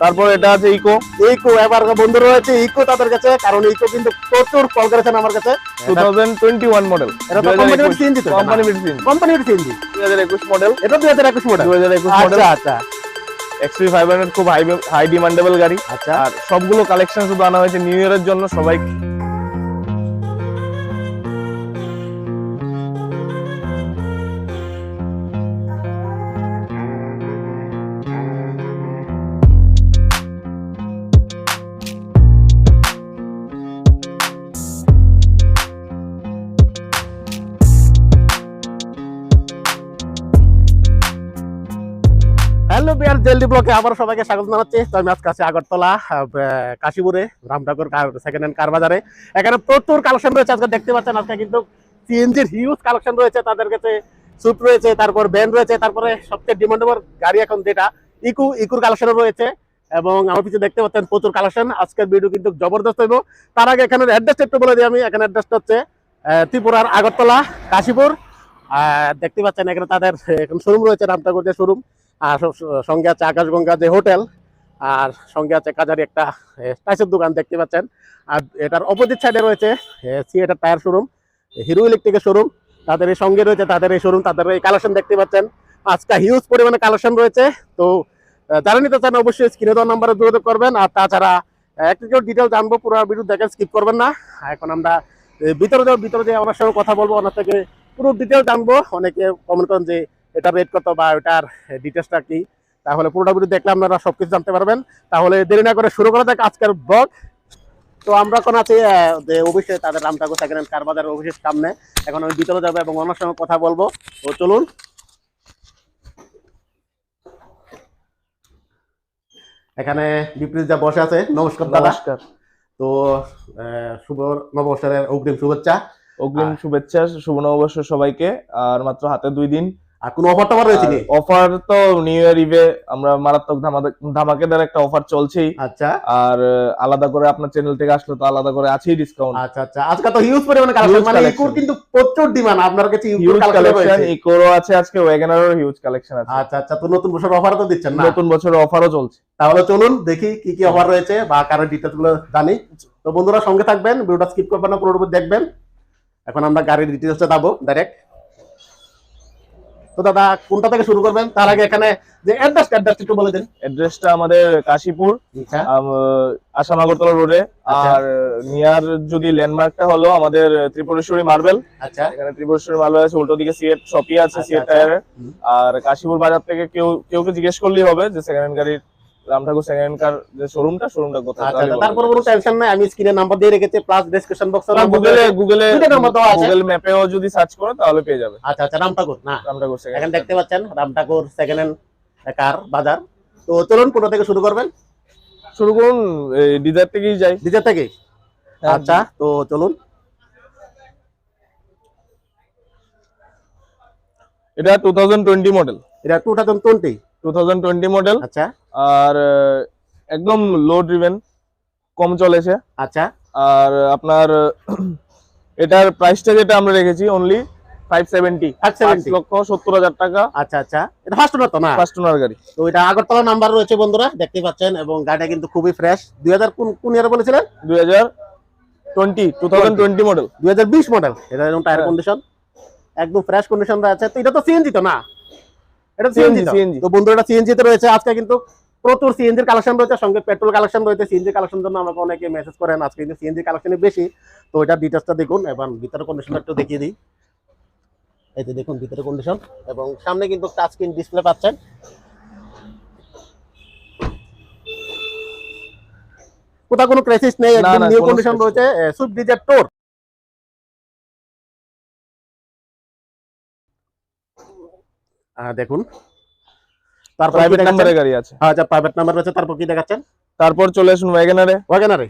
তারপর এটা আছে ইকো ইকো এবার বন্ধু রয়েছে ইকো তাদের কাছে কারণ ইকো কিন্তু প্রচুর কল করেছেন আমার কাছে। মডেল এটা কোম্পানি সিএনজি তো? কোম্পানি মেডিসিন কোম্পানি সিএনজি দুই হাজার একুশ মডেল এটা দুই হাজার একুশ মডেল আচ্ছা আচ্ছা। এক্সপি ফাইভ হান্ড্রেড খুব হাই হাই ডিমান্ডেবল গাড়ি। আচ্ছা। আর সবগুলো কালেকশন শুধু আনা হয়েছে নিউ ইয়ারের জন্য। সবাই বিয়ার ব্লকে আবার সবাইকে স্বাগত জানাচ্ছি। তো আমি আজকে আছি আগরতলা কাশীপুরে, রামঠাকুর সেকেন্ড হ্যান্ড কার বাজারে। এখানে প্রচুর কালেকশন রয়েছে, আজকে দেখতে পাচ্ছেন, আজকে কিন্তু সিএনজির হিউজ কালেকশন রয়েছে, তাদের কাছে সুট রয়েছে, তারপর ব্যান রয়েছে, তারপরে সবচেয়ে ডিমান্ডেবল গাড়ি এখন যেটা, ইকু, ইকুর কালেকশন রয়েছে। এবং আমার পিছনে দেখতে পাচ্ছেন, প্রচুর কালেকশন আজকের ভিডিও কিন্তু জবরদস্ত হইব। তার আগে এখানে অ্যাড্রেসটা একটু বলে দিই আমি, এখানে অ্যাড্রেসটা হচ্ছে ত্রিপুরার আগরতলা, কাশীপুর। দেখতে পাচ্ছেন, এখানে তাদের, এখন শোরুম রয়েছে, রামঠাকুর যে শোরুম আর সঙ্গে আছে আকাশগঙ্গা যে হোটেল, আর সঙ্গে আছে কাজারি একটা টাইসের দোকান দেখতে পাচ্ছেন। আর এটার অপোজিট সাইডে রয়েছে সিএটার টায়ার শোরুম হিরো ইলেকট্রিকের শোরুম। তাদের এই সঙ্গে রয়েছে, তাদের এই শোরুম, তাদের এই কালেকশন দেখতে পাচ্ছেন। আজকে হিউজ পরিমাণে কালেকশন রয়েছে। তো যারা নিতে চান অবশ্যই স্ক্রিনে দেওয়া নাম্বারে যোগাযোগ করবেন। আর তাছাড়া একটু ডিটেল জানব, পুরো ভিডিও দেখেন স্কিপ করবেন না। এখন আমরা ভিতরে যাব, ভিতরে যে ওনার সঙ্গে কথা বলব। ওনার থেকে পুরো ডিটেল জানব। অনেকে কমেন্ট করেন যে এটা রেট কত বা এটার ডিটেলসটা কি? তাহলে পুরোটা ভিডিও দেখলে আপনারা সবকিছু জানতে পারবেন। তাহলে দেরি না করে শুরু করা যাক আজকের ব্লগ তো আমরা এখন আছি যে অফিসে তাদের রামঠাকুর সেকেন্ড হ্যান্ড কার বাজার অফিসের সামনে। এখন আমি ভিতরে যাব এবং ওনার সঙ্গে কথা বলব। তো চলুন। এখানে বিপরীত যা বসে আছে। নমস্কার দাদা। নমস্কার। তো শুভ নববর্ষের অগ্রিম শুভেচ্ছা। অগ্রিম শুভেচ্ছা শুভ নববর্ষ সবাইকে। আর মাত্র হাতে দুই দিন। আর কোনো অফার টফার রয়েছে নি অফার তো নিউ ইয়ার ইভে আমরা মারাত্মক ধামাকেদার একটা অফার চলছেই। আচ্ছা। আর আলাদা করে আপনার চ্যানেল থেকে আসলে তো আলাদা করে আছেই ডিসকাউন্ট আচ্ছা আচ্ছা। আজকে তো হিউজ পরিমাণে কালেকশন মানে. ইকুর কিন্তু প্রচুর ডিমান্ড আপনার কাছে হিউজ কালেকশন কালেকশন আছে আজকে ওয়াগনারও হিউজ কালেকশন আছে। আচ্ছা আচ্ছা। তো নতুন বছর অফার তো দিচ্ছেন না? নতুন বছরের অফারও চলছে। তাহলে চলুন দেখি কি কি অফার রয়েছে বা কারের ডিটেলসগুলো জানি। তো বন্ধুরা সঙ্গে থাকবেন ভিডিওটা স্কিপ করবেন না পুরোপুরি দেখবেন। এখন আমরা গাড়ির ডিটেলসটা যাব ডাইরেক্ট তো দাদা কোনটা থেকে শুরু করবেন? তার আগে এখানে যে অ্যাড্রেস অ্যাড্রেস একটু বলে দেন। অ্যাড্রেসটা আমাদের কাশীপুর আচ্ছা। আসাম আগরতলা রোডে আচ্ছা। আর নিয়ার যদি ল্যান্ডমার্কটা হলো আমাদের ত্রিপুরেশ্বরী মার্বেল আচ্ছা। এখানে ত্রিপুরেশ্বরী মার্বেল আছে উল্টো দিকে সিএট শপি আছে সিয়েট সিএট আচ্ছা। টায়ারের আর কাশীপুর বাজার থেকে কেউ কেউ কে জিজ্ঞেস করলেই হবে যে সেকেন্ড হ্যান্ড গাড়ির রাম ঠাকুর সেকেন্ড কার যে শোরুমটা শোরুমটা কোথায়? আচ্ছা তারপর কোনো টেনশন নাই আমি স্ক্রিনে নাম্বার দিয়ে রেখেছি প্লাস ডেসক্রিপশন বক্সে গুগলে গুগলে দুইটা দেওয়া আছে। গুগল ম্যাপেও যদি সার্চ করে তাহলে পেয়ে যাবে। আচ্ছা আচ্ছা রাম ঠাকুর না। রাম ঠাকুর second এখানে দেখতে পাচ্ছেন Ram Thakur second hand car বাজার। তো চলুন কোথা থেকে শুরু করবেন? শুরু করুন ডিজার থেকেই যাই। ডিজে থেকে হ্যাঁ, আচ্ছা তো চলুন। এটা টু থাউজেন্ড টোয়েন্টি মডেল এটা two thousand twenty two thousand twenty model আচ্ছা। আর একদম লো ড্রিভেন কম চলেছে। আচ্ছা। আর আপনার এটার প্রাইসটা যেটা আমরা রেখেছি অনলি লক্ষ হাজার টাকা। আচ্ছা আচ্ছা। এটা ফার্স্ট ওনার তো না? ফার্স্ট ওনার গাড়ি। তো এটা আগরতলা নাম্বার রয়েছে বন্ধুরা দেখতে পাচ্ছেন এবং গাড়িটা কিন্তু খুবই ফ্রেশ কোন কোন ইয়ারে বলেছিলেন? মডেল দুই হাজার বিশ মডেল এটা টায়ার হ্যাঁ। কন্ডিশন একদম ফ্রেশ কন্ডিশন আছে। তো এটা তো সিএনজি তো না? এটা সিএনজি তো। বন্ধুরা এটা সিএনজি তে রয়েছে। আজকে কিন্তু প্রচুর সিএনজির কালেকশন রয়েছে সঙ্গে পেট্রোল কালেকশন রয়েছে। সিএনজি কালেকশন জন্য আমাকে অনেকে মেসেজ করেন আজকে কিন্তু সিএনজি কালেকশনই বেশি। তো এটা ডিটেলসটা দেখুন এবং ভিতরে কন্ডিশনটা একটু দেখিয়ে দিই। এই যে দেখুন ভিতরে কন্ডিশন এবং সামনে কিন্তু টাচ স্ক্রিন ডিসপ্লে পাচ্ছেন। কোথাও কোনো ক্রাইসিস নেই একদম নিউ কন্ডিশন রয়েছে। সুইফট ডিজায়ার টোর দেখুন। তারপর প্রাইভেট নাম্বারের গাড়ি আছে। আচ্ছা প্রাইভেট নাম্বার রয়েছে তারপর কি দেখাচ্ছেন? তারপর চলে আসুন ওয়াগনারে ওয়াগনারে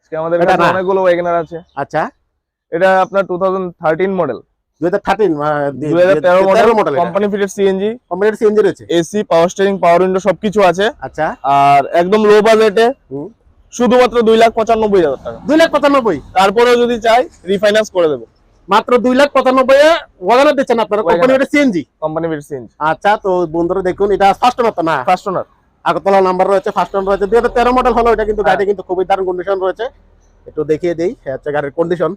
আজকে আমাদের কাছে অনেকগুলো ওয়াগনার আছে। আচ্ছা। এটা আপনার টু থাউজেন্ড থার্টিন মডেল দুই হাজার থার্টিন দুই হাজার তেরো model model company fitted CNG CNG রয়েছে? AC power steering power window সবকিছু আছে। আচ্ছা। আর একদম লো বাজেটে শুধুমাত্র দুই লাখ পঁচানব্বই হাজার টাকা। দুই লাখ পঁচানব্বই। তারপরেও যদি চাই রিফাইন্যান্স করে দেবো। মাত্র দুই লাখ পঁচানব্বই ওয়াগনার দিচ্ছেন আপনারা। কোম্পানি সিএনজি কোম্পানি সিএনজি আচ্ছা তো বন্ধুরা দেখুন এটা ফার্স্ট ওনার তো না? ফার্স্ট ওনার আগরতলা নাম্বার রয়েছে ফার্স্ট ওয়ান রয়েছে। দুই হাজার তেরো মডেল হলো এটা কিন্তু হ্যাঁ। গাড়ি কিন্তু খুবই দারুণ কন্ডিশন রয়েছে। একটু দেখিয়ে দিই এই হচ্ছে গাড়ির কন্ডিশন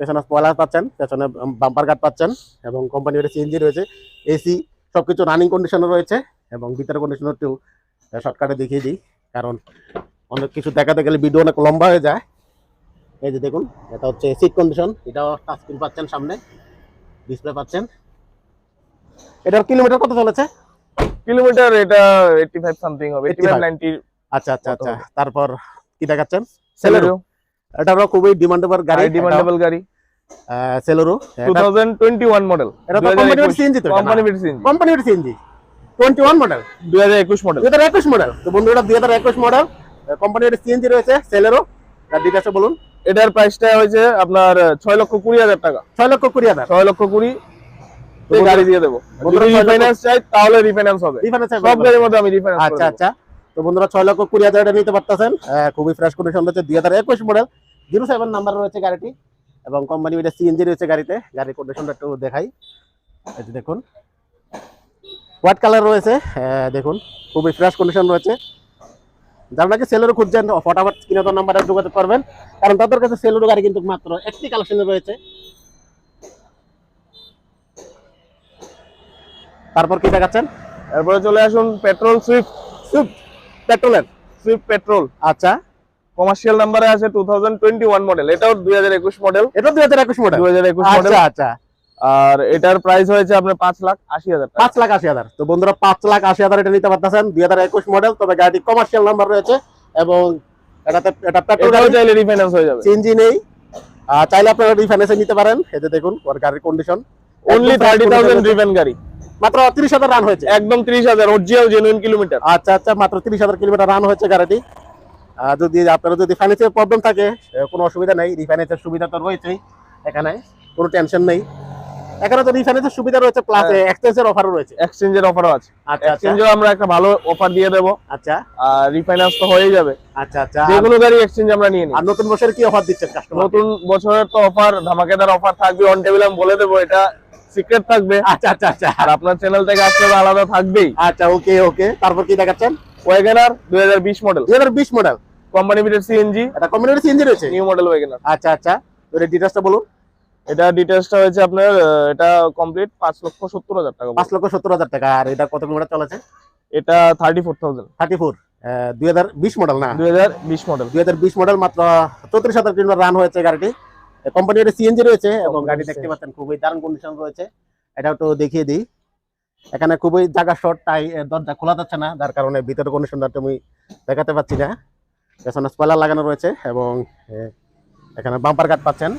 পেছনে স্পয়লার পাচ্ছেন পেছনে বাম্পার গার্ড পাচ্ছেন এবং কোম্পানির সিএনজি রয়েছে। এসি সবকিছু রানিং কন্ডিশনে রয়েছে এবং ভিতরে কন্ডিশন একটু শর্টকাটে দেখিয়ে দিই কারণ অনেক কিছু দেখাতে গেলে ভিডিও অনেক লম্বা হয়ে যায়। এই যে দেখুন এটা হচ্ছে সিট কন্ডিশন এটাও টাচ স্ক্রিন পাচ্ছেন সামনে ডিসপ্লে পাচ্ছেন। এটার কিলোমিটার কত চলেছে? কিলোমিটার এটা এইটটি ফাইভ সামথিং হবে 85 নাইনটি আচ্ছা আচ্ছা আচ্ছা তারপর কি দেখাচ্ছেন? সেলেরো এটারও খুবই ডিমান্ডেবল গাড়ি। ডিমান্ডেবল গাড়ি। Celerio two thousand twenty one model এটা তো কোম্পানির সিএনজি তো কোম্পানি সিএনজি কোম্পানির সিএনজি 21 মডেল দুই হাজার একুশ মডেল 2021 মডেল তো বন্ধুরা 2021 মডেল কোম্পানি কোম্পানির সিএনজি রয়েছে সেলেরো ডিটেইলস বলুন। এটার প্রাইসটা হয়েছে আপনার ছয় লক্ষ কুড়ি হাজার টাকা। ছয় লক্ষ 20 হাজার। ছয় লক্ষ কুড়ি গাড়ি দিয়ে দেবো। ছয় রিফাইন্যান্স চাই তাহলে রিফাইন্যান্স হবে। রিফাইন্যান্স সব গাড়ির মধ্যে আমি রিফাইন্যান্স আচ্ছা আচ্ছা। তো বন্ধুরা 6 লক্ষ 20 হাজার নিতে পারতেছেন। খুবই ফ্রেশ কন্ডিশন রয়েছে 2021 মডেল 07 নাম্বার রয়েছে গাড়িটি এবং কোম্পানি এটা সিএনজি রয়েছে গাড়িতে। গাড়ির কন্ডিশনটা একটু দেখাই। এই দেখুন। হোয়াইট কালার রয়েছে। দেখুন খুবই ফ্রেশ কন্ডিশন রয়েছে। যারা নাকি সেলেরও খুঁজছেন ফটাফট তো নাম্বারে যোগাযোগ করবেন। কারণ তাদের কাছে সেলেরও গাড়ি কিন্তু মাত্র একটি কালেকশনে রয়েছে। তারপর কি দেখাচ্ছেন? এরপরে চলে আসুন পেট্রোল সুইফট সুইফট পেট্রোলের সুইফট পেট্রোল আচ্ছা। কমার্শিয়াল নাম্বারে আছে two thousand twenty one model এটাও দুই হাজার একুশ মডেল এটা দুই হাজার একুশ মডেল দুই হাজার একুশ মডেল আচ্ছা আচ্ছা। আর এটার প্রাইস হয়েছে আপনার পাঁচ লাখ আশি হাজার পাঁচ লাখ আশি হাজার। তো বন্ধুরা পাঁচ লাখ আশি হাজার এটা নিতে পারতেছেন। দুই হাজার একুশ মডেল তবে গাড়িটি কমার্শিয়াল নাম্বার রয়েছে এবং এটাতে এটা পেট্রোল গাড়ি। চাইলে রিফাইন্যান্স হয়ে যাবে। সিএনজি নেই। চাইলে আপনারা রিফাইন্যান্সে নিতে পারেন। এই দেখুন ওর গাড়ির condition only thirty thousand driven গাড়ি। মাত্র তিরিশ হাজার রান হয়েছে। একদম ত্রিশ হাজার অরিজিনাল জেনুইন কিলোমিটার আচ্ছা আচ্ছা মাত্র তিরিশ হাজার কিলোমিটার রান হয়েছে গাড়িটি। যদি আপনারা যদি ফাইন্যান্সের প্রবলেম থাকে কোনো অসুবিধা নেই। রিফাইন্যান্সের সুবিধা তো রয়েছেই এখানে কোনো টেনশন নেই। এখানে তো রিফাইন্যান্সের সুবিধা রয়েছে প্লাস। এক্সচেঞ্জের অফারও রয়েছে। এক্সচেঞ্জের অফারও আছে। আচ্ছা আচ্ছা। এক্সচেঞ্জেও আমরা একটা ভালো অফার দিয়ে দেবো। আচ্ছা। আর রিফাইন্যান্স তো হয়ে যাবে। আচ্ছা আচ্ছা। যে আর- কোনো গাড়ি এক্সচেঞ্জ আমরা নিয়ে নিই। আর নতুন বছরে কি অফার দিচ্ছেন কাস্টমার নতুন বছরের তো অফার ধামাকেদার অফার থাকবে। অন টেবিল আমি বলে দেবো এটা সিক্রেট থাকবে। আচ্ছা আচ্ছা আচ্ছা। আর আপনার চ্যানেল থেকে আসলে আলাদা থাকবেই। আচ্ছা ওকে ওকে। তারপর কি দেখাচ্ছেন? ওয়েগেনার দুই হাজার বিশ মডেল দুই হাজার বিশ মডেল কোম্পানি বিটের সিএনজি এটা কমিউনিটি সিএনজি রয়েছে? নিউ মডেল ওয়েগেনার আচ্ছা আচ্ছা। তো এর ডিটেলসটা বলুন। এটা ডিটেলসটা হয়েছে আপনার এটা কমপ্লিট পাঁচ লক্ষ সত্তর হাজার টাকা পাঁচ লক্ষ সত্তর হাজার টাকা। আর এটা কত কিলোমিটার চলেছে এটা thirty four thousand thirty four দুই হাজার বিশ মডেল না? দুই হাজার বিশ মডেল দুই হাজার বিশ মডেল মাত্র চৌত্রিশ হাজার কিলোমিটার রান হয়েছে গাড়িটি। কোম্পানি এটা সিএনজি রয়েছে এবং গাড়ি দেখতে পাচ্ছেন খুবই দারুণ কন্ডিশন রয়েছে। এটা একটু দেখিয়ে দিই। এখানে খুবই জায়গা শর্ট তাই দরজা খোলা যাচ্ছে না যার কারণে ভিতরে কন্ডিশনটা তুমি দেখাতে পাচ্ছি না। পেছনে স্পয়লার লাগানো রয়েছে এবং এখানে বাম্পার কাট পাচ্ছেন।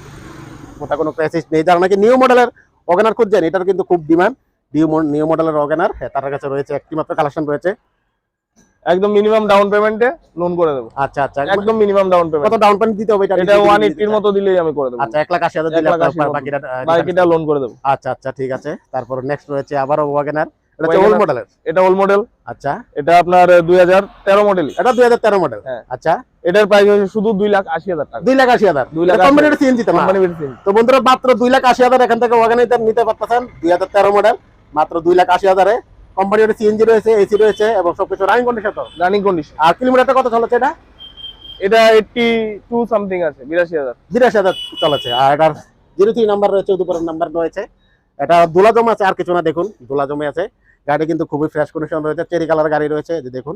কোথাও কোনো ক্র্যাসিস নেই। যারা নাকি নিউ মডেলের অগেনার খুঁজছেন এটার কিন্তু খুব ডিমান্ড নিউ নিউ মডেলের অগেনার তার কাছে রয়েছে একটি মাত্র কালেকশন রয়েছে। একদম মিনিমাম ডাউন পেমেন্টে লোন করে দেবো। আচ্ছা আচ্ছা। একদম মিনিমাম ডাউন পেমেন্ট কত ডাউন পেমেন্ট দিতে হবে এটা এটা নিজে ওয়ান দিতে মতো দিলেই আমি করে দেবো। আচ্ছা এক লাখ আশি হাজার এক দিলে আপনার বাকিটা বাকিটা লোন করে দেবো। আচ্ছা আচ্ছা ঠিক আছে। তারপর নেক্সট রয়েছে আবারও ওয়াগনার এটা ওল্ড R। মডেলের এটা ওল্ড মডেল আচ্ছা। এটা আপনার দুই হাজার তেরো মডেল এটা দুই হাজার তেরো মডেল হ্যাঁ। আচ্ছা। এটার প্রাইস হচ্ছে শুধু দুই লাখ আশি হাজার টাকা। দুই লাখ আশি হাজার। দুই লাখ সিএনজি কোম্পানি তো বন্ধুরা মাত্র দুই লাখ আশি হাজার এখান থেকে নিতে পারতেছেন দুই হাজার তেরো মডেল মাত্র দুই লাখ আশি হাজারে। কোম্পানির সিএনজি রয়েছে এসি রয়েছে এবং সবকিছু রানিং কন্ডিশন তো? রানিং কন্ডিশন আর কিলোমিটারটা কত চলেছে এটা? এটা এইটটি টু সামথিং আছে বিরাশি হাজার। বিরাশি হাজার চলেছে। আর এটার জিরো থ্রি নাম্বার রয়েছে দুপুরের নাম্বার রয়েছে। এটা দোলা জমা আছে আর কিছু না দেখুন। দোলা জমে আছে। গাড়ি কিন্তু খুবই ফ্রেশ কন্ডিশন রয়েছে। চেরি কালার গাড়ি রয়েছে যে দেখুন।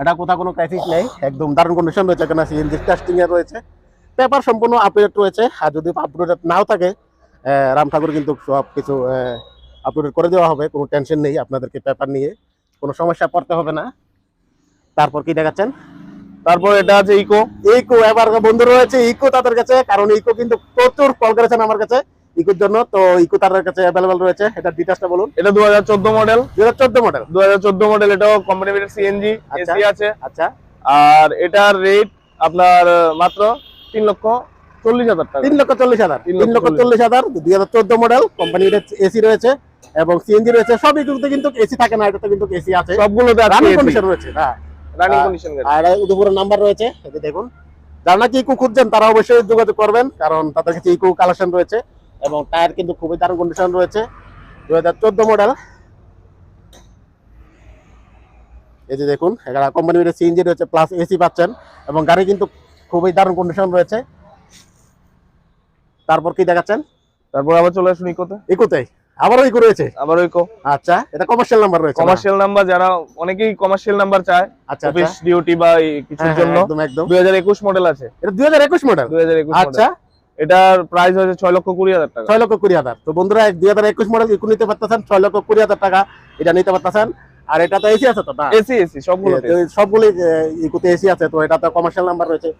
এটা কোথাও কোনো ক্রাইসিস নেই। একদম দারুণ কন্ডিশন রয়েছে। এখানে সিএনজি টেস্টিং এর রয়েছে। পেপার সম্পূর্ণ আপডেট রয়েছে। আর যদি আপডেট নাও থাকে রাম ঠাকুর কিন্তু সব কিছু আপডেট করে দেওয়া হবে। কোনো টেনশন নেই আপনাদেরকে পেপার নিয়ে। কোনো সমস্যা পড়তে হবে না। তারপর কি দেখাচ্ছেন? তারপর এটা আছে ইকো ইকো এবার বন্ধু রয়েছে ইকো তাদের কাছে। কারণ ইকো কিন্তু প্রচুর কল করেছেন আমার কাছে। ইকোর জন্য তো ইকো কাছে অ্যাভেলেবল রয়েছে। এটা বলুন। এটা দু হাজার চোদ্দ মডেল দুই হাজার চোদ্দ মডেল দু হাজার চোদ্দ মডেল এটাও কোম্পানি সিএনজি। এসি আছে। আচ্ছা। আর এটার রেট আপনার মাত্র তিন লক্ষ চল্লিশ হাজার টাকা। তিন লক্ষ চল্লিশ হাজার। তিন লক্ষ চল্লিশ হাজার দুই হাজার চোদ্দ মডেল কোম্পানির এসি রয়েছে এবং সিএনজি রয়েছে। সব ইকোতে কিন্তু এসি থাকে না এটাতে কিন্তু এসি আছে। সবগুলোতে রানিং কন্ডিশন রয়েছে হ্যাঁ রানিং কন্ডিশন আর উদয়পুরের নাম্বার রয়েছে এই দেখুন। যারা নাকি ইকো খুঁজছেন তারা অবশ্যই যোগাযোগ করবেন কারণ তাদের কাছে ইকো কালেকশন রয়েছে। এবং টায়ার কিন্তু খুবই দারুণ কন্ডিশন রয়েছে। দু হাজার চোদ্দ মডেল এই যে দেখুন এখানে কোম্পানি সিএনজি রয়েছে প্লাস এসি পাচ্ছেন এবং গাড়ি কিন্তু খুবই দারুণ কন্ডিশন রয়েছে। তারপর কি দেখাচ্ছেন? তারপর আবার চলে আসুন ইকোতে। ইকোতে আবারও ইকো রয়েছে? আবার ইকো। আচ্ছা এটা কমার্শিয়াল নাম্বার রয়েছে কমার্শিয়াল নাম্বার যারা অনেকেই কমার্শিয়াল নাম্বার চায় আচ্ছা আচ্ছা। অফিস ডিউটি বা কিছুর হ্যাঁ, জন্য। হ্যাঁ, একদম একদম। হাজার একুশ মডেল আছে। এটা দুই হাজার একুশ মডেল দুই হাজার একুশ আচ্ছা। এটার প্রাইস হয়েছে ছয় লক্ষ কুড়ি হাজার টাকা। ছয় লক্ষ কুড়ি হাজার। তো বন্ধুরা দুই হাজার একুশ মডেল ইকো নিতে পারতেছেন ছয় লক্ষ কুড়ি হাজার টাকা এটা নিতে পারতেছেন। আর এটা তো এসি আছে তো? না। এসি এসি সবগুলো ইকোতে এসি আছে তো এটা তো কমার্শিয়াল নাম্বার রয়েছে।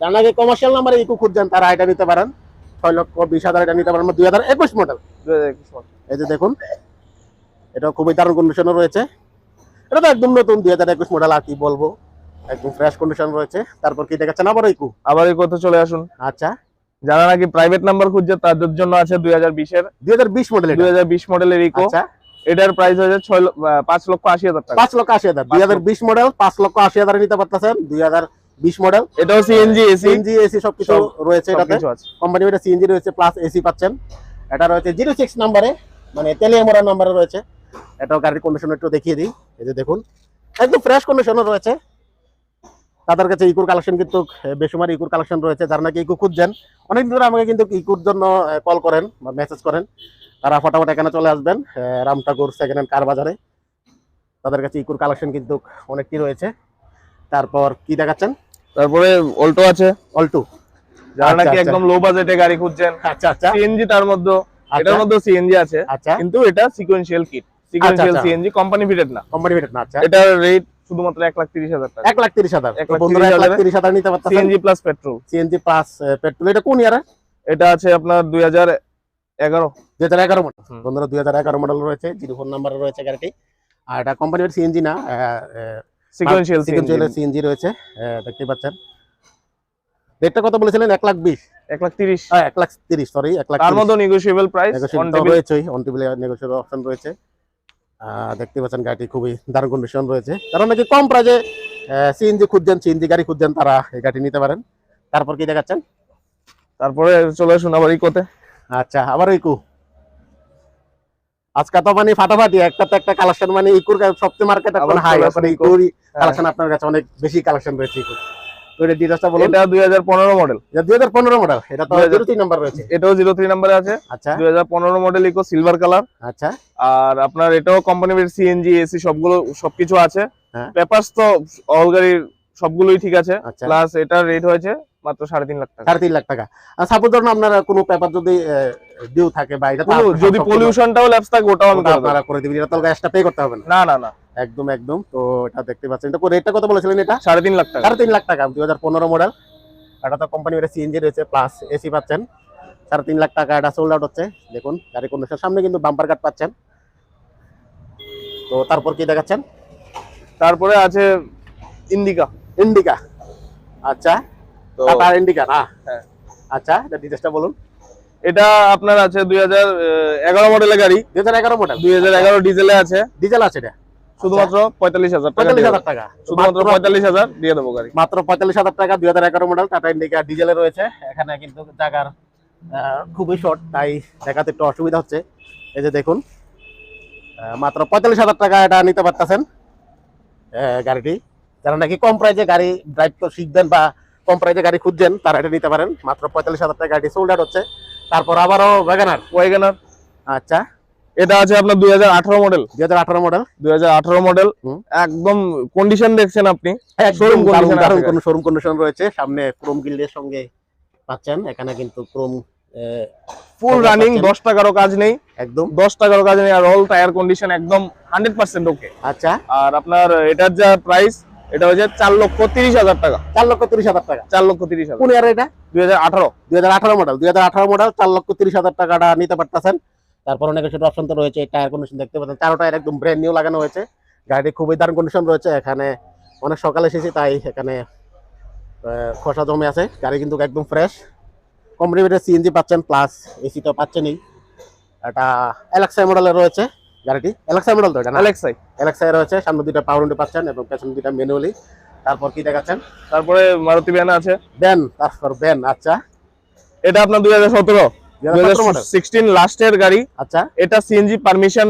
যার আগে কমার্শিয়াল নাম্বারে ইকো খুঁজছেন তারা এটা নিতে পারেন। ছয় লক্ষ বিশ হাজার এটা নিতে পারেন দুই হাজার একুশ মডেল দুই হাজার একুশ মডেল এই যে দেখুন এটা খুবই দারুণ কন্ডিশনে রয়েছে। এটা তো একদম নতুন দুই হাজার একুশ মডেল আর কি বলব। একদম ফ্রেশ কন্ডিশন রয়েছে। তারপর কি দেখাচ্ছেন? আবার ইকো। আবার ইকোতে চলে আসুন। আচ্ছা। যারা নাকি প্রাইভেট নাম্বার খুঁজছে তাদের জন্য আছে দুই হাজার বিশের দুই হাজার বিশ মডেল দুই হাজার বিশ মডেলের ইকো আচ্ছা। এটার প্রাইস হয়েছে ছয় পাঁচ লক্ষ আশি হাজার টাকা। পাঁচ লক্ষ আশি হাজার। দুই হাজার বিশ মডেল পাঁচ লক্ষ আশি হাজার নিতে পারতেছেন। দুই হাজার বিশ মডেল এটাও সিএনজি এসি সিএনজি এসি সবকিছু রয়েছে এটাতে। কোম্পানি এটা সিএনজি রয়েছে প্লাস এসি পাচ্ছেন। এটা রয়েছে জিরো সিক্স নাম্বারে মানে তেলিয়ামোড়া নাম্বারে রয়েছে। এটাও গাড়ির কন্ডিশন একটু দেখিয়ে দিই। এই যে দেখুন একদম ফ্রেশ কন্ডিশনে রয়েছে। তাদের কাছে ইকুর কালেকশন কিন্তু বেসুমার ইকুর কালেকশন রয়েছে যারা নাকি ইকু খুঁজছেন। অনেক ধরে আমাকে কিন্তু ইকুর জন্য কল করেন বা মেসেজ করেন। তারা ফটাফট এখানে চলে আসবেন আহ, Ram Thakur second hand car বাজারে। তাদের কাছে ইকুর কালেকশন কিন্তু অনেকটি রয়েছে। তারপর কি দেখাচ্ছেন? তারপরে অল্টো আছে। অল্টো। যারা আচ্ছা, নাকি আচ্ছা। একদম লো বাজেটে গাড়ি খুঁজছেন আচ্ছা আচ্ছা। সিএনজি তার মধ্যে আচ্ছা। এটার মধ্যে সিএনজি আছে আচ্ছা। কিন্তু এটা সিকোয়েন্সিয়াল কিট সিকোয়েন্সিয়াল আচ্ছা। সিএনজি কোম্পানি ফিটেড না। কোম্পানি ভেটেড না আচ্ছা। এটার রেট শুধুমাত্র এক লাখ তিরিশ হাজার টাকা। এক লাখ তিরিশ হাজার। বন্ধুরা এক লাখ তিরিশ হাজার নিতে পারতেছেন? CNG plus petrol CNG plus petrol এটা কোন ইয়ারে? এটা আছে আপনার দুই হাজার এগারো। দুই হাজার এগারো মডেল বন্ধুরা দুই হাজার এগারো মডেল রয়েছে জিরো ফোন নাম্বার রয়েছে গাড়িটি। আর এটা কোম্পানির সিএনজি না সিকোয়েন্সিয়াল সিএনজি রয়েছে দেখতে পাচ্ছেন। রেটটা কত বলেছিলেন? এক লাখ বিশ। এক লাখ তিরিশ। আহ, এক লাখ তিরিশ সরি এক লাখ তার মধ্যে নেগোসিয়েবল প্রাইস রয়েছেই অন টেবিলে নেগোসিয়েবল অপশন রয়েছে। দেখতে পাচ্ছেন গাড়িটি খুবই দারুণ কন্ডিশন রয়েছে। কারণ নাকি কম প্রাইজে সিএনজি খুঁজছেন সিএনজি গাড়ি খুঁজছেন তারা এই গাড়ি নিতে পারেন। তারপর কি দেখাচ্ছেন? তারপরে চলে আসুন আবার ইকোতে। আচ্ছা আবার ইকু। আজকে তো মানে ফাটাফাটি একটা তো একটা কালেকশন মানে ইকুর সবচেয়ে মার্কেট এখন হাই ইকুর। কালেকশন আপনার কাছে অনেক বেশি কালেকশন রয়েছে ইকুর। এটা এটা মডেল দুই হাজার পনেরো মডেল এটা তো 2000 জিরো নাম্বার রয়েছে। এটাও আছে। আচ্ছা। মডেল ইকো সিলভার কালার আচ্ছা। আর আপনার এটাও কোম্পানি সিএনজি এসি সবগুলো সবকিছু আছে। হ্যাঁ। পেপারস তো অল গাড়ির সবগুলোই ঠিক আছে। আচ্ছা। প্লাস এটার রেট হয়েছে মাত্র সাড়ে তিন লাখ টাকা। সাড়ে তিন লাখ টাকা। আর সাপোজ ধরুন আপনারা কোনো পেপার যদি ডিউ থাকে বা এটা যদি পলিউশনটাও ল্যাপস থাকে ওটাও করে দেবো। আপনারা করে দিবেন এটা তো এক্সট্রা পে করতে হবে না না না। একদম একদম। তো এটা দেখতে পাচ্ছেন। এটা রেটটা কত বলেছিলেন এটা? সাড়ে তিন লাখ টাকা। সাড়ে তিন লাখ টাকা দুই হাজার পনেরো মডেল এটা তো কোম্পানি সিএনজি রয়েছে প্লাস এসি পাচ্ছেন। সাড়ে তিন লাখ টাকা এটা সোল্ড আউট হচ্ছে। দেখুন গাড়ি কন্ডিশন সামনে কিন্তু বাম্পার কাট পাচ্ছেন। তো তারপর কি দেখাচ্ছেন? তারপরে আছে ইন্ডিকা ইন্ডিকা আচ্ছা তো টাটা ইন্ডিকা না? হ্যাঁ। আচ্ছা এটা ডিটেলসটা বলুন। এটা আপনার আছে দুই হাজার এগারো মডেলের গাড়ি। দুই হাজার এগারো মডেল দুই হাজার এগারো ডিজেলে আছে। ডিজেল আছে এটা? শুধুমাত্র পঁয়তাল্লিশ হাজার পঁয়তাল্লিশ হাজার টাকা। শুধুমাত্র মাত্র- পঁয়তাল্লিশ হাজার দিয়ে দেবো গাড়ি। মাত্র পঁয়তাল্লিশ হাজার টাকা দুই হাজার এগারো মডেল টাটা ইন্ডিকা ডিজেলে রয়েছে। এখানে কিন্তু জায়গার খুবই শর্ট তাই দেখাতে একটু অসুবিধা হচ্ছে। এই যে দেখুন মাত্র পঁয়তাল্লিশ হাজার টাকা এটা নিতে পারতেছেন গাড়িটি। যারা নাকি কম প্রাইজে গাড়ি ড্রাইভ তো শিখবেন বা কম প্রাইজে গাড়ি খুঁজছেন তারা এটা নিতে পারেন। মাত্র পঁয়তাল্লিশ হাজার টাকা গাড়ি সোল্ড আউট হচ্ছে। তারপর আবারও ওয়াগানার ওয়াগনার আচ্ছা। এটা আছে আপনার দুই হাজার আঠারো মডেল দুই হাজার আঠারো মডেল দুই হাজার আঠারো মডেল একদম কন্ডিশন দেখছেন আপনি। শোরুম condition আছে দারুণ গাড়ি। কোনো শোরুম কন্ডিশন রয়েছে। সামনে ক্রোম গিল্ডের সঙ্গে পাচ্ছেন। এখানে কিন্তু ক্রোম ফুল রানিং দশ টাকারও কাজ নেই। একদম। দশ টাকারও কাজ নেই আর অল টায়ার কন্ডিশন একদম হান্ড্রেড পার্সেন্ট ওকে আচ্ছা। আর আপনার এটার যা প্রাইস এটা হচ্ছে চার লক্ষ তিরিশ হাজার টাকা। চার লক্ষ তিরিশ হাজার টাকা। চার লক্ষ তিরিশ হাজার। কোন এটা? দুই হাজার আঠারো। দুই হাজার আঠারো মডেল দুই হাজার আঠারো মডেল চার লক্ষ তিরিশ হাজার টাকাটা নিতে পারতেছেন। তারপর অনেক কিছু অপশন তো রয়েছে টায়ার কন্ডিশন দেখতে পাচ্ছেন। চারো টায়ার একদম ব্র্যান্ড নিউ লাগানো হয়েছে। গাড়িটি খুবই দারুণ কন্ডিশন রয়েছে এখানে অনেক সকালে এসেছি তাই এখানে খসা জমে আছে। গাড়ি কিন্তু একদম ফ্রেশ কম্পানির সিএনজি পাচ্ছেন প্লাস এসি তো পাচ্ছেনই। এটা এলাক্সাই মডেলের রয়েছে গাড়িটি। এলাক্সাই মডেল তো এটা অ্যালেক্সাই এলাক্সাই রয়েছে সামনে দুইটা পাওয়ার উইন্ডো পাচ্ছেন এবং পেছনে দুইটা ম্যানুয়ালি তারপর কি দেখাচ্ছেন? তারপরে মারুতি ভ্যান আছে। ব্যান তারপর ব্যান আচ্ছা। এটা আপনার দুই হাজার সতেরো। সিক্সটিন লাস্টের গাড়ি আচ্ছা। এটা CNG permission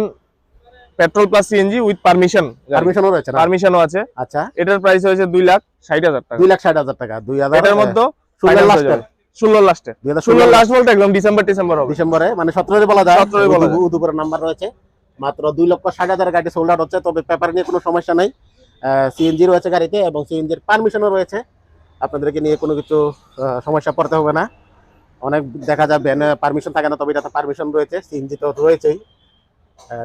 petrol plus CNG with permission পারমিশনও রয়েছে পারমিশনও আছে। আচ্ছা। এটার প্রাইস হয়েছে দুই লাখ ষাট হাজার টাকা। দুই লাখ ষাট হাজার টাকা। দুই হাজার এটার মধ্যে ষোলো লাস্টের ষোলো লাস্টে ষোলো ষোলো। লাস্ট বলতে একদম ডিসেম্বর ডিসেম্বর হবে। ডিসেম্বরে মানে সতেরোই বলা যায়। 17 ই বলা যায়। নাম্বার রয়েছে। মাত্র দুই লক্ষ ষাট হাজার গাড়ি সোল্ড আউট হচ্ছে তবে পেপার নিয়ে কোনো সমস্যা নাই। সিএনজি রয়েছে গাড়িতে এবং সিএনজির পারমিশনও রয়েছে। আপনাদেরকে নিয়ে কোনো কিছু সমস্যা পড়তে হবে না। অনেক দেখা যায় ভ্যানে পারমিশন থাকে না তবে এটাতে পারমিশন রয়েছে সিএনজি তো রয়েছেই।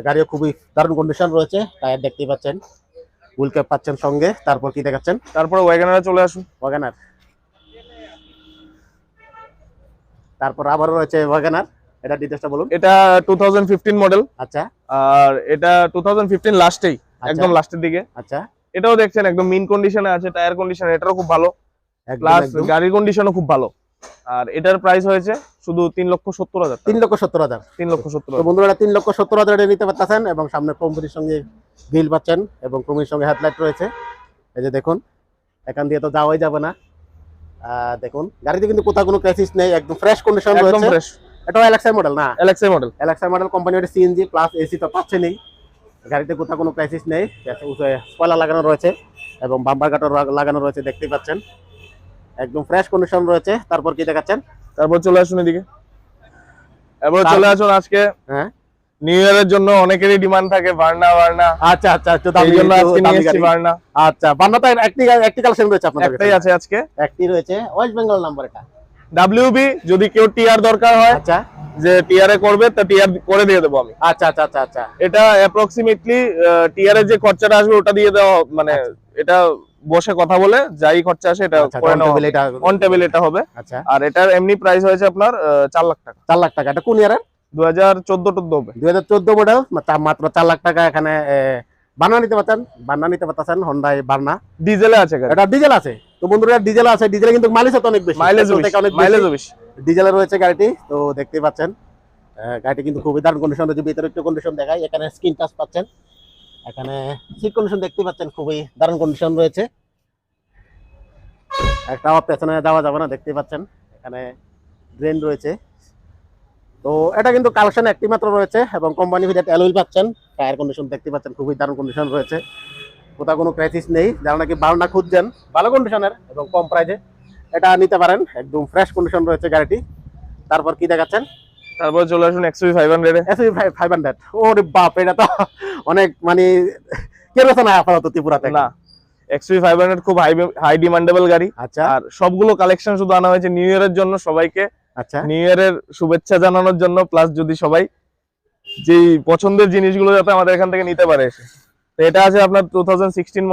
গাড়িও খুবই দারুণ কন্ডিশন রয়েছে টায়ার দেখতেই পাচ্ছেন হুইল ক্যাপ পাচ্ছেন সঙ্গে তারপর কি দেখাচ্ছেন? তারপরে ওয়াগনারে চলে আসুন। ওয়াগানার তারপর আবারও রয়েছে ওয়াগানার এটা ডিটেলসটা বলুন। এটা টু থাউজেন্ড ফিফটিন মডেল আচ্ছা। আর এটা টু থাউজেন্ড ফিফটিন লাস্টেই একদম লাস্টের দিকে। আচ্ছা। এটাও দেখছেন একদম মিন কন্ডিশনে আছে টায়ার কন্ডিশন এটারও খুব ভালো। প্লাস। গাড়ির কন্ডিশনও খুব ভালো। আর এটার প্রাইস হয়েছে শুধু তিন লক্ষ সত্তর হাজার তিন লক্ষ সত্তর হাজার। তিন লক্ষ সত্তর বন্ধুরা তিন লক্ষ সত্তর হাজার এটা নিতে পারতেছেন এবং সামনে কোম্পানির সঙ্গে গ্রিল পাচ্ছেন এবং ক্রমির সঙ্গে হেডলাইট রয়েছে। এই যে দেখুন এখান দিয়ে তো যাওয়াই যাবে না। দেখুন গাড়িতে কিন্তু কোথাও কোনো ক্রাইসিস নেই একদম ফ্রেশ কন্ডিশন একদম রয়েছে। ফ্রেশ এটাও এলএক্সআই মডেল না? LXI model LXI model company ওটা সিএনজি প্লাস এসি তো পাচ্ছেনই। গাড়িতে কোথাও কোনো ক্রাইসিস নেই স্পয়লার লাগানো রয়েছে এবং বাম্পার গাটর লাগানো রয়েছে দেখতেই পাচ্ছেন। একদম ফ্রেশ কন্ডিশন রয়েছে। তারপর কি দেখাচ্ছেন? তারপর চলে আসুন এদিকে। এবার চলে আসুন আজকে। হ্যাঁ। নিউ ইয়ারের জন্য অনেকেরই ডিমান্ড থাকে ভার্না ভার্না আচ্ছা আচ্ছা একটু এই দামি জন্য আজকে নিয়ে এসেছি। ভার্না আচ্ছা বান্নাতে একটি একটি কালেকশন রয়েছে আপনাদের একটাই আছে আজকে। একটি রয়েছে। ওয়েস্ট বেঙ্গল নাম্বার এটা। ডাব্লিউবি যদি কেউ টিআর দরকার হয় আচ্ছা। যে টিআর এ করবে তা টিআর করে দিয়ে দেবো আমি। আচ্ছা আচ্ছা আচ্ছা আচ্ছা। এটা অ্যাপ্রক্সিমেটলি টিআর এর যে খরচাটা আসবে ওটা দিয়ে দেওয়া মানে এটা বসে কথা বলে যাই খরচা আসে এটা আচ্ছা করে অন টেবিল এটা হবে। আচ্ছা। আর এটার এমনি প্রাইস হয়েছে আপনার আহ, চার লাখ টাকা। চার লাখ টাকা। এটা কোন ইয়ারের দু হাজার চোদ্দ টোদ্দ হবে। দুই হাজার চোদ্দ মডেল মাত্র চার লাখ টাকা এখানে বার্না নিতে পারছেন বার্না নিতে পারতেছেন হন্ডাই বার্না ডিজেলে আছে গাড়ি এটা ডিজেল আছে। তো বন্ধুরা ডিজেল আছে। ডিজেলে কিন্তু মাইলেজ তো অনেক বেশি। মাইলেজ অনেক মাইলেজও বেশি। ডিজেলে রয়েছে গাড়িটি। তো দেখতেই পাচ্ছেন গাড়িটি কিন্তু খুবই দারুণ কন্ডিশন রয়েছে। ভিতরে একটু কন্ডিশন দেখায় এখানে স্ক্রিন টাচ পাচ্ছেন। এখানে সিট কন্ডিশন দেখতে পাচ্ছেন, খুবই দারুণ কন্ডিশন রয়েছে। একটা পেছনে যাওয়া যাবে না দেখতে পাচ্ছেন, এখানে ড্রেন রয়েছে। তো এটা কিন্তু কালেকশন একটি মাত্র রয়েছে এবং কোম্পানি ভিতরে অ্যালুইল পাচ্ছেন টায়ার কন্ডিশন দেখতে পাচ্ছেন, খুবই দারুণ কন্ডিশন রয়েছে। কোথাও কোনো ক্রাইসিস নেই, যারা নাকি বারোনা খুঁজছেন, ভালো কন্ডিশনের এবং কম প্রাইজে এটা নিতে পারেন, একদম ফ্রেশ কন্ডিশন রয়েছে গাড়িটি। তারপর কি দেখাচ্ছেন? তারপর চলে আসুন XP five hundred SB five hundred ওরে বাপ এটা তো অনেক মানে কেউ না আপাতত ত্রিপুরাতে। না এক্সপি ফাইভ হান্ড্রেড খুব হাই হাই ডিমান্ডেবল গাড়ি। আচ্ছা। আর সবগুলো কালেকশন শুধু আনা হয়েছে নিউ ইয়ারের জন্য সবাইকে। আচ্ছা। নিউ ইয়ারের শুভেচ্ছা জানানোর জন্য প্লাস যদি সবাই যেই পছন্দের জিনিসগুলো যাতে আমাদের এখান থেকে নিতে পারে। এসে তো এটা আছে আপনার টু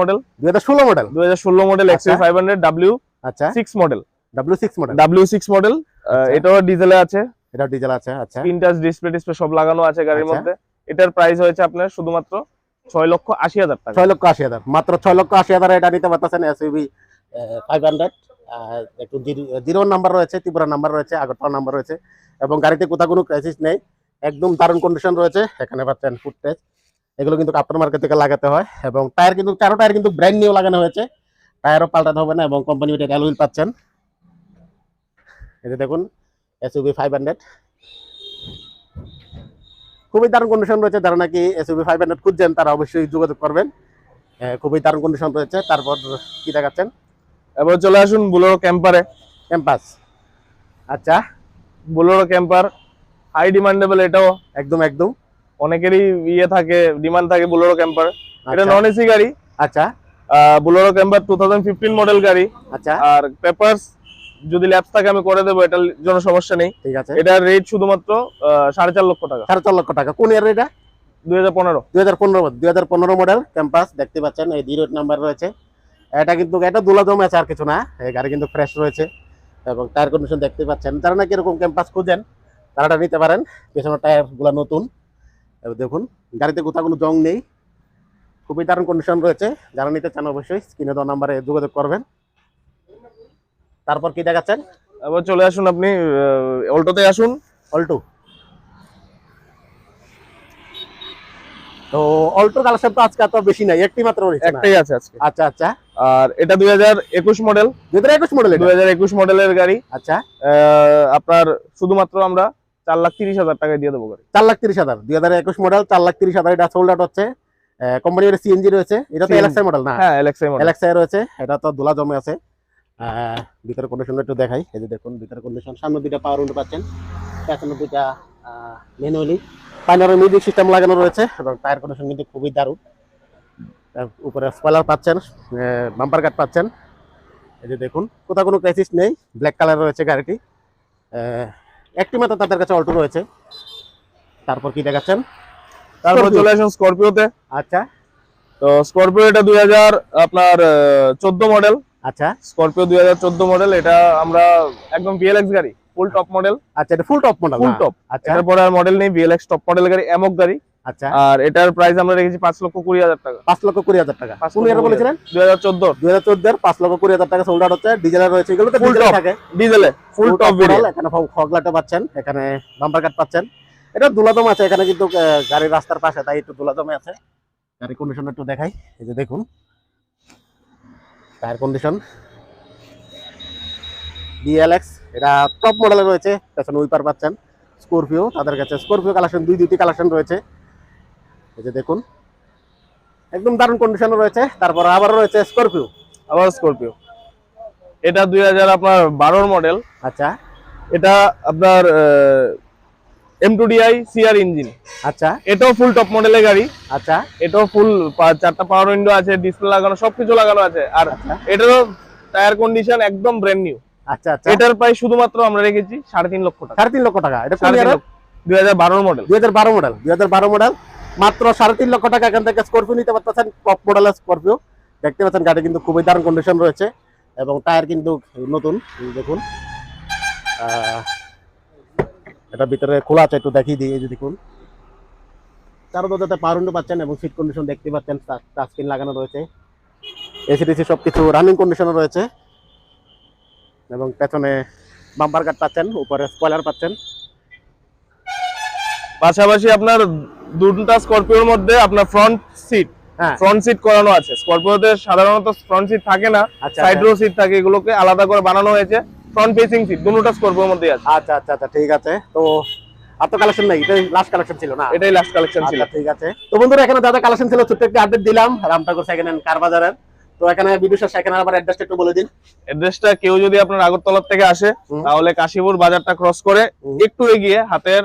মডেল দুই হাজার ষোলো মডেল দু হাজার ষোলো মডেল এক্সপি আচ্ছা। ফাইভ হান্ড্রেড ডাব্লিউ আচ্ছা। Six model W six model W six model আচ্ছা। এটাও ডিজেলে আছে। এটা ডিজেল আছে আচ্ছা। তিন টাচ ডিসপ্লে ডিসপ্লে সব লাগানো আছে গাড়ির আচ্ছা। মধ্যে। এটার প্রাইস হয়েছে আপনার শুধুমাত্র ছয় লক্ষ আশি হাজার টাকা। ছয় লক্ষ আশি হাজার। মাত্র ছয় লক্ষ আশি হাজার এটা নিতে পারতেছেন এসইবি ফাইভ হান্ড্রেড একটু জিরো নাম্বার রয়েছে ত্রিপুরা নাম্বার রয়েছে আগরতলা নাম্বার রয়েছে। এবং গাড়িতে কোথাও কোনো ক্রাইসিস নেই। একদম দারুণ কন্ডিশন রয়েছে। এখানে পাচ্ছেন ফুটটেজ এগুলো কিন্তু আপনার মার্কেট থেকে লাগাতে হয়। এবং টায়ার কিন্তু চারো টায়ার কিন্তু ব্র্যান্ড নিউ লাগানো হয়েছে। টায়ারও পাল্টাতে হবে না এবং কোম্পানি এটা অ্যালুইল পাচ্ছেন। এই যে দেখুন এসইবি ফাইভ হান্ড্রেড খুবই দারুণ কন্ডিশন রয়েছে যারা নাকি এসইবি ফাইভ হান্ড্রেড খুঁজছেন তারা অবশ্যই যোগাযোগ করবেন। খুবই দারুণ কন্ডিশন রয়েছে তারপর কি দেখাচ্ছেন? এবার চলে আসুন বুলোরো ক্যাম্পারে ক্যাম্পাস আচ্ছা বুলোরো ক্যাম্পার হাই ডিমান্ডেবল এটাও একদম একদম। অনেকেরই ইয়ে থাকে ডিমান্ড থাকে বুলোরো ক্যাম্পার এটা আচ্ছা, নন এসি গাড়ি। আচ্ছা। বুলোরো ক্যাম্পার টু মডেল গাড়ি। আচ্ছা। আর পেপারস যদি ল্যাপস থাকে আমি করে দেবো এটার জন্য সমস্যা নেই। ঠিক আছে। এটার রেট শুধুমাত্র সাড়ে চার লক্ষ টাকা। সাড়ে চার লক্ষ টাকা। কোন ইয়ার এটা? দুই হাজার পনেরো। দুই হাজার পনেরো দুই হাজার পনেরো মডেল ক্যাম্পাস দেখতে পাচ্ছেন এই জিরো নাম্বার রয়েছে। এটা কিন্তু এটা দুলা জমে আছে আর কিছু না। এই গাড়ি কিন্তু ফ্রেশ রয়েছে এবং টায়ার কন্ডিশন দেখতে পাচ্ছেন। যারা নাকি এরকম ক্যাম্পাস খুঁজেন তারা এটা নিতে পারেন। পেছনের টায়ারগুলা নতুন। এবার দেখুন গাড়িতে কোথাও কোনো জং নেই। খুবই দারুণ কন্ডিশন রয়েছে। যারা নিতে চান অবশ্যই স্ক্রিনে দেওয়া নাম্বারে যোগাযোগ করবেন। তারপর কি দেখাচ্ছেন? এবার চলে আসুন আপনি অল্টোতে আসুন। অল্টো। তো অল্টো কালেকশন তো আজকে এত বেশি নাই একটি মাত্র রয়েছে একটাই আছে আজকে। আচ্ছা আচ্ছা। আর এটা দুই হাজার একুশ মডেল দুই হাজার একুশ মডেল দুই হাজার একুশ মডেলের গাড়ি। আচ্ছা। আপনার শুধুমাত্র আমরা চার লাখ তিরিশ হাজার টাকায় দিয়ে দেবো গাড়ি। চার লাখ তিরিশ হাজার। দুই হাজার একুশ মডেল চার লাখ তিরিশ হাজার। এটা সোল্ড আউট হচ্ছে। কোম্পানির সিএনজি রয়েছে। এটা তো CNG এলএক্সআই মডেল না? হ্যাঁ এলএক্সআই মডেল এলএক্সআই রয়েছে। এটা তো দোলা জমে আছে। ভিতরে কন্ডিশন একটু দেখাই। এই যে দেখুন ভিতরে কন্ডিশন সামনে দুইটা পাওয়ার উইন্ডো পাচ্ছেন। পেছনে দুইটা ম্যানুয়ালি পাইনারের মিউজিক সিস্টেম লাগানো রয়েছে এবং টায়ার কন্ডিশন কিন্তু খুবই দারুণ। উপরে স্পয়লার পাচ্ছেন বাম্পার কাট পাচ্ছেন। এই যে দেখুন কোথাও কোনো ক্রাইসিস নেই। ব্ল্যাক কালার রয়েছে গাড়িটি। আহ, একটি মাত্র তাদের কাছে অল্টো রয়েছে। তারপর কি দেখাচ্ছেন? তারপর চলে আসুন স্করপিওতে আচ্ছা। তো স্করপিও এটা দুই হাজার আপনার চোদ্দ মডেল আচ্ছা। স্করপিও দুই হাজার চোদ্দ মডেল এটা আমরা একদম ভিএলএক্স গাড়ি ফুল টপ মডেল আচ্ছা এটা full top model full top আচ্ছা। এটার পরে আর মডেল নেই ভিএলএক্স টপ মডেল গাড়ি এমক গাড়ি। আচ্ছা। আর এটার প্রাইস আমরা রেখেছি পাঁচ লক্ষ কুড়ি হাজার টাকা। পাঁচ লক্ষ কুড়ি হাজার টাকা। কোন ইয়ারে বলেছিলেন? দুই হাজার চোদ্দ। দুই হাজার চোদ্দের পাঁচ লক্ষ কুড়ি হাজার টাকা সোল্ড আউট হচ্ছে। ডিজেলের রয়েছে এগুলো তো ডিজেল। থাকে। ডিজেলে ফুল টপ top এখানে ফগলাটা পাচ্ছেন এখানে বাম্পার কাট পাচ্ছেন। এটা দুলাদম আছে এখানে কিন্তু গাড়ির রাস্তার পাশে তাই একটু দুলাদমে আছে। গাড়ির কন্ডিশন একটু দেখাই। এই যে দেখুন। টায়ার কন্ডিশন ডিএলএক্স এটা টপ মডেলে রয়েছে পেছনে উইপার পাচ্ছেন স্করপিও তাদের কাছে স্করপিও কালেকশন দুই দুইটি কালেকশন রয়েছে। এই যে দেখুন একদম দারুণ কন্ডিশনে রয়েছে তারপর আবার রয়েছে স্করপিও আবার স্করপিও এটা দুই হাজার আপনার বারোর মডেল আচ্ছা। এটা আপনার M two DI CR engine আচ্ছা। এটাও ফুল টপ মডেলের গাড়ি। আচ্ছা। এটাও ফুল চারটা পাওয়ার উইন্ডো আছে ডিসপ্লে লাগানো সবকিছু লাগানো আছে। আর আচ্ছা। এটারও টায়ার কন্ডিশন একদম ব্র্যান্ড নিউ আচ্ছা আচ্ছা। এটার প্রাইস শুধুমাত্র আমরা রেখেছি সাড়ে তিন লক্ষ টাকা। সাড়ে তিন লক্ষ টাকা। এটা কোন সাড়ে তিন year এর? লক্ষ। দুই হাজার বারোর মডেল দুই হাজার বারো মডেল দুই হাজার বারো মডেল মাত্র সাড়ে তিন লক্ষ টাকা এখান থেকে স্করপিও নিতে পারতেছেন। টপ মডেলের স্করপিও দেখতে পাচ্ছেন গাড়ি কিন্তু খুবই দারুণ কন্ডিশন রয়েছে। এবং টায়ার কিন্তু নতুন। দেখুন। আহ, এটা ভিতরে খোলা আছে একটু দেখিয়ে দিই এই যে দেখুন। চারো দরজাতে পাওয়ার উইন্ডো পাচ্ছেন এবং সিট কন্ডিশন দেখতে পাচ্ছেন টাচ স্ক্রিন লাগানো রয়েছে। এসি টিসি সব কিছু রানিং কন্ডিশনে রয়েছে। এবং পেছনে বাম্পার কাট পাচ্ছেন উপরে স্পয়লার পাচ্ছেন। পাশাপাশি আপনার দুটা স্করপিওর মধ্যে আপনার ফ্রন্ট সিট হ্যাঁ। ফ্রন্ট সিট করানো আছে। স্করপিওতে সাধারণত ফ্রন্ট সিট থাকে না সাইড রো সিট থাকে এগুলোকে আলাদা করে বানানো হয়েছে। ফ্রন্ট ফেসিং সিট দুটোটা স্করপিওর মধ্যে আছে। আচ্ছা আচ্ছা আচ্ছা ঠিক আছে। তো আর তো কালেকশন নাই এটাই লাস্ট কালেকশন ছিল না? এটাই লাস্ট কালেকশন ছিল। আচ্ছা ঠিক আছে। তো বন্ধুরা এখানে দাদা কালেকশন ছিল ছোট্ট একটি আপডেট দিলাম। রামঠাকুর সেকেন্ড হ্যান্ড কার বাজারের। তো এখানে ভিডিও শেষ এখানে আবার অ্যাড্রেসটা একটু বলে দিন। অ্যাড্রেসটা কেউ যদি আপনার আগরতলার থেকে আসে তাহলে কাশীপুর বাজারটা ক্রস করে একটু এগিয়ে হাতের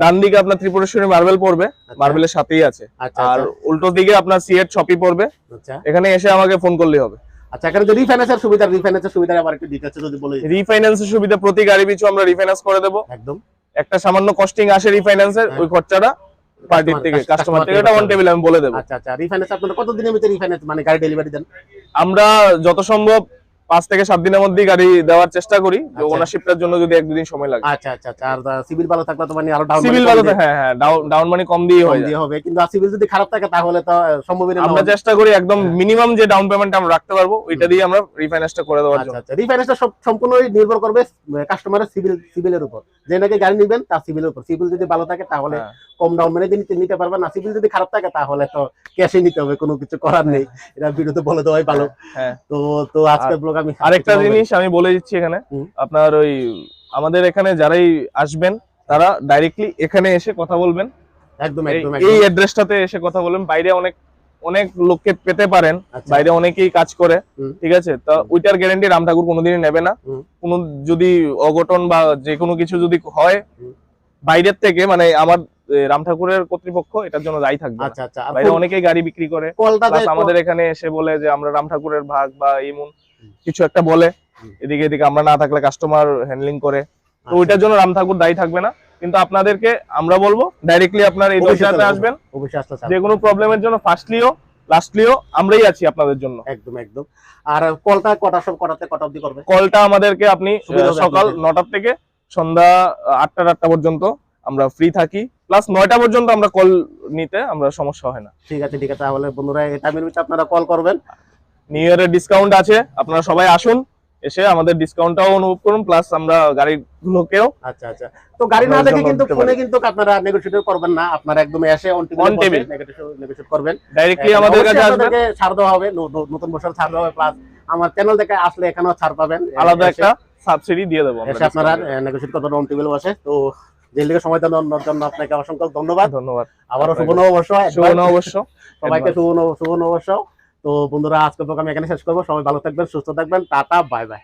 ডান দিকে আপনার ত্রিপুরেশ্বরী মার্বেল পড়বে। মার্বেলের সাথেই আছে। আচ্ছা আর আচ্ছা, উল্টো দিকে আপনার সিএট শপি পড়বে। আচ্ছা। এখানে এসে আমাকে ফোন করলেই হবে। আচ্ছা এখানে যে রিফাইন্যান্সের সুবিধা রিফাইন্যান্সের সুবিধা আবার একটু ডিটেলস যদি বলে দিন। রিফাইন্যান্সের সুবিধা প্রতি গাড়ি পিছু আমরা রিফাইন্যান্স করে দেবো। একদম। একটা সামান্য কস্টিং আসে রিফাইন্যান্সের হ্যাঁ। ওই খরচাটা পার্টির থেকে কাস্টমার থেকে থেকে এটা অন টেবিল আমি বলে দেবো। আচ্ছা আচ্ছা রিফাইন্যান্স আপনারা কত দিনের ভিতরে রিফাইন্যান্স মানে গাড়ি ডেলিভারি দেন? আমরা যত সম্ভব পাঁচ থেকে সাত দিনের মধ্যেই গাড়ি দেওয়ার চেষ্টা করি আচ্ছা। ওনারশিপটার জন্য যদি এক দুদিন সময় লাগে। আচ্ছা আচ্ছা আচ্ছা। আর সিভিল ভালো থাকলে তো মানে আরও ডাউন সিভিল ভালো হ্যাঁ হ্যাঁ ডাউন মানি কম দিয়ে হয়ে দিয়ে হবে। কিন্তু সিভিল যদি খারাপ থাকে তাহলে তো সম্ভব না। আমরা চেষ্টা করি একদম হ্যাঁ। মিনিমাম যে ডাউন পেমেন্ট আমরা রাখতে পারব ওইটা দিয়ে আমরা রিফাইন্যান্সটা করে দেওয়ার আচ্ছা জন্য। আচ্ছা। রিফাইন্যান্সটা সব সম্পূর্ণই নির্ভর করবে কাস্টমারের সিভিল সিভিলের উপর। যে নাকি গাড়ি নেবেন তার সিভিলের উপর। সিভিল যদি ভালো থাকে তাহলে হ্যাঁ। কম ডাউন মেনে নিতে নিতে পারবেন না। সিভিল যদি খারাপ থাকে তাহলে তো ক্যাশে নিতে হবে কোনো কিছু করার নেই। এটা ভিডিওতে বলে দেওয়াই ভালো। হ্যাঁ। তো তো আজকের ব্লগ আমি আরেকটা জিনিস আমি বলে দিচ্ছি এখানে। আপনার ওই আমাদের এখানে যারাই আসবেন তারা ডাইরেক্টলি এখানে এসে কথা বলবেন। একদম একদম এই অ্যাড্রেসটাতে এসে কথা বলবেন। বাইরে অনেক অনেক লোককে পেতে পারেন। আচ্ছা, বাইরে অনেকেই কাজ করে। ঠিক আছে? তো ওইটার গ্যারান্টি রাম ঠাকুর কোনোদিনই নেবে না। কোনো যদি অঘটন বা যে কোনো কিছু যদি হয় বাইরের থেকে মানে আমার রাম ঠাকুরের কর্তৃপক্ষ এটার জন্য দায়ী থাকবে আচ্ছা আচ্ছা। বাইরে অনেকেই গাড়ি বিক্রি করে আমাদের এখানে এসে বলে যে আমরা রাম ঠাকুরের ভাগ বা এমন কিছু একটা বলে। এদিকে এদিকে আমরা না থাকলে কাস্টমার হ্যান্ডলিং করে। আচ্ছা, তো ওইটার জন্য রাম ঠাকুর দায়ী থাকবে না। কিন্তু আপনাদেরকে আমরা বলব ডাইরেক্টলি আপনার এই অবশ্যই আসবেন। যে কোনো প্রবলেমের জন্য ফার্স্টলিও লাস্টলিও আমরাই আছি আপনাদের জন্য। একদম একদম। আর কলটা কটা সব কটাতে কটা অবধি করবে? কলটা আমাদেরকে আপনি সকাল। নটার থেকে সন্ধ্যা আটটা আটটা পর্যন্ত আমরা ফ্রি থাকি। প্লাস নয়টা পর্যন্ত আমরা কল নিতে আমরা সমস্যা হয় না। ঠিক আছে ঠিক আছে। তাহলে বন্ধুরা এই টাইমের ভিতরে আপনারা কল করবেন। নিউ ইয়ারের ডিসকাউন্ট আছে আপনারা সবাই আসুন এসে আমাদের ডিসকাউন্টটাও অনুভব করুন প্লাস আমরা গাড়িগুলোকেও আচ্ছা আচ্ছা। তো গাড়ি না দেখে কিন্তু ফোনে কিন্তু আপনারা নেগোশিয়েট করবেন না। আপনারা একদম এসে অন table। নেগোশিয়েট করবেন। এখানে আমাদের কাছে আসবেন। ছাড় দেওয়া হবে নতুন বছর ছাড় দেওয়া হবে প্লাস আমার চ্যানেল থেকে আসলে এখানেও ছাড় পাবেন। আলাদা একটা সাবসিডি দিয়ে দেবো আপনারা নেগোশিয়েট করবেন অন টেবিল বসে। তো যে লিগে সময় দেওয়ার জন্য আপনাকে অসংখ্য ধন্যবাদ। ধন্যবাদ। আবারও শুভ। নববর্ষ শুভ নববর্ষ অবশ্য সবাইকে শুভ শুভ নববর্ষ তো বন্ধুরা আজকে প্রোগ্রাম আমি এখানে শেষ করব। সবাই ভালো থাকবেন সুস্থ থাকবেন। Tata bye bye.